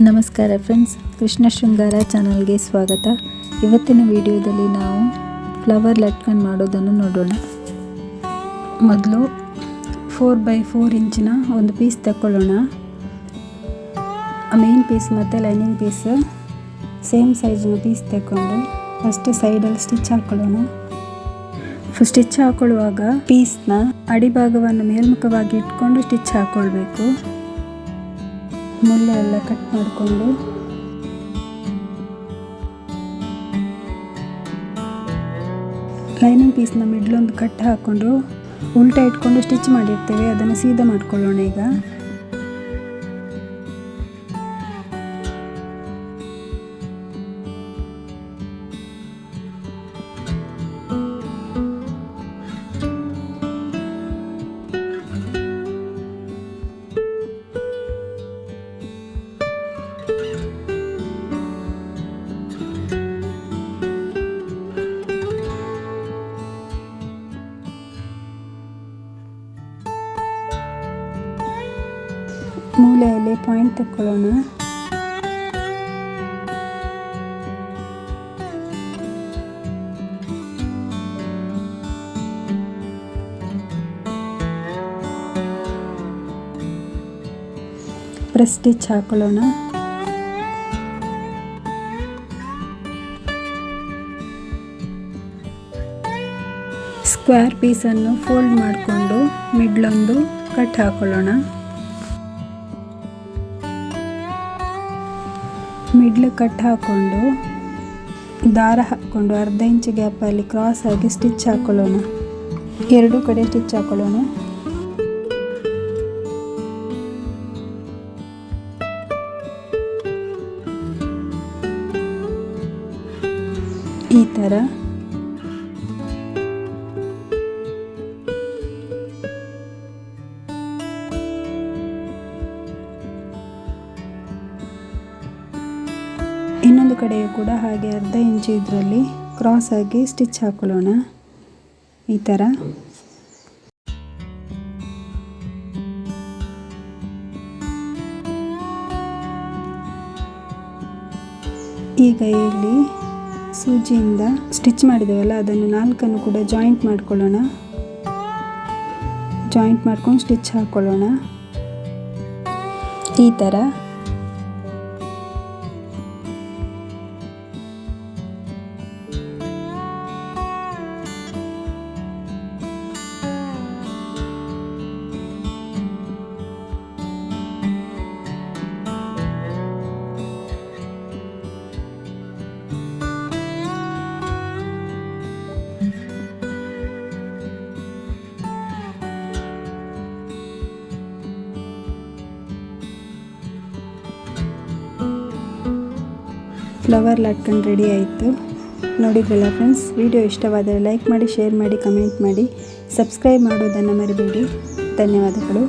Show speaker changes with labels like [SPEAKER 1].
[SPEAKER 1] ನಮಸ್ಕಾರ ಫ್ರೆಂಡ್ಸ್ ಕೃಷ್ಣ ಶೃಂಗಾರ ಚಾನಲ್ಗೆ ಸ್ವಾಗತ. ಇವತ್ತಿನ ವಿಡಿಯೋದಲ್ಲಿ ನಾವು ಫ್ಲವರ್ ಲಟ್ಕನ್ ಮಾಡೋದನ್ನು ನೋಡೋಣ. ಮೊದಲು ಫೋರ್ ಬೈ ಫೋರ್ ಇಂಚಿನ ಒಂದು ಪೀಸ್ ತಗೊಳ್ಳೋಣ ಮೇನ್ ಪೀಸ್ ಮತ್ತು ಲೈನಿಂಗ್ ಪೀಸ್ ಸೇಮ್ ಸೈಜಿನ ಪೀಸ್ ತಗೊಂಡು ಫಸ್ಟ್ ಸೈಡಲ್ಲಿ ಸ್ಟಿಚ್ ಹಾಕೊಳ್ಳೋಣ. ಸ್ಟಿಚ್ ಹಾಕೊಳ್ಳುವಾಗ ಪೀಸ್ನ ಅಡಿಭಾಗವನ್ನು ಮೇಲ್ಮುಖವಾಗಿ ಇಟ್ಕೊಂಡು ಸ್ಟಿಚ್ ಹಾಕೊಳ್ಬೇಕು. ಮುಳ್ಳು ಎಲ್ಲ ಕಟ್ ಮಾಡಿಕೊಂಡು ಲೈನಿಂಗ್ ಪೀಸ್ನ ಮಿಡ್ಲೊಂದು ಕಟ್ ಹಾಕ್ಕೊಂಡು ಉಲ್ಟಾ ಇಟ್ಕೊಂಡು ಸ್ಟಿಚ್ ಮಾಡಿರ್ತೇವೆ. ಅದನ್ನು ಸೀದಾ ಮಾಡ್ಕೊಳ್ಳೋಣ ಈಗ. ಮೂಲೆಯಲ್ಲಿ ಪಾಯಿಂಟ್ ತಕ್ಕೊಳ್ಳೋಣ. ಪ್ರೆಸ್ ಸ್ಟಿಚ್ ಹಾಕೊಳ್ಳೋಣ. ಸ್ಕ್ವೇರ್ ಪೀಸನ್ನು ಫೋಲ್ಡ್ ಮಾಡಿಕೊಂಡು ಮಿಡ್ಲೊಂದು ಕಟ್ ಹಾಕೊಳ್ಳೋಣ. ಮಿಡ್ಲ್ ಕಟ್ ಹಾಕ್ಕೊಂಡು ದಾರ ಹಾಕ್ಕೊಂಡು ಅರ್ಧ ಇಂಚ್ ಗ್ಯಾಪಲ್ಲಿ ಕ್ರಾಸ್ ಆಗಿ ಸ್ಟಿಚ್ ಹಾಕ್ಕೊಳ್ಳೋಣ ಎರಡು ಕಡೆ ಸ್ಟಿಚ್ ಹಾಕ್ಕೊಳ್ಳೋಣ ಈ ಥರ ಇನ್ನೊಂದು ಕಡೆಯೂ ಕೂಡ ಹಾಗೆ ಅರ್ಧ ಇಂಚು ಇದರಲ್ಲಿ ಕ್ರಾಸ್ ಆಗಿ ಸ್ಟಿಚ್ ಹಾಕೊಳ್ಳೋಣ. ಈ ಥರ ಈಗ ಇಲ್ಲಿ ಸೂಜಿಯಿಂದ ಸ್ಟಿಚ್ ಮಾಡಿದ್ದೇವಲ್ಲ ಅದನ್ನು ನಾಲ್ಕನ್ನು ಕೂಡ ಜಾಯಿಂಟ್ ಮಾಡ್ಕೊಳ್ಳೋಣ. ಜಾಯಿಂಟ್ ಮಾಡ್ಕೊಂಡು ಸ್ಟಿಚ್ ಹಾಕ್ಕೊಳ್ಳೋಣ ಈ ಥರ ಫ್ಲವರ್ ಲಟ್ಕೊಂಡು ರೆಡಿ ಆಯಿತು. ನೋಡಿದ್ರಲ್ಲ ಫ್ರೆಂಡ್ಸ್ ವಿಡಿಯೋ ಇಷ್ಟವಾದರೆ ಲೈಕ್ ಮಾಡಿ ಶೇರ್ ಮಾಡಿ ಕಮೆಂಟ್ ಮಾಡಿ. ಸಬ್ಸ್ಕ್ರೈಬ್ ಮಾಡೋದನ್ನು ಮರಿಬೇಡಿ. ಧನ್ಯವಾದಗಳು.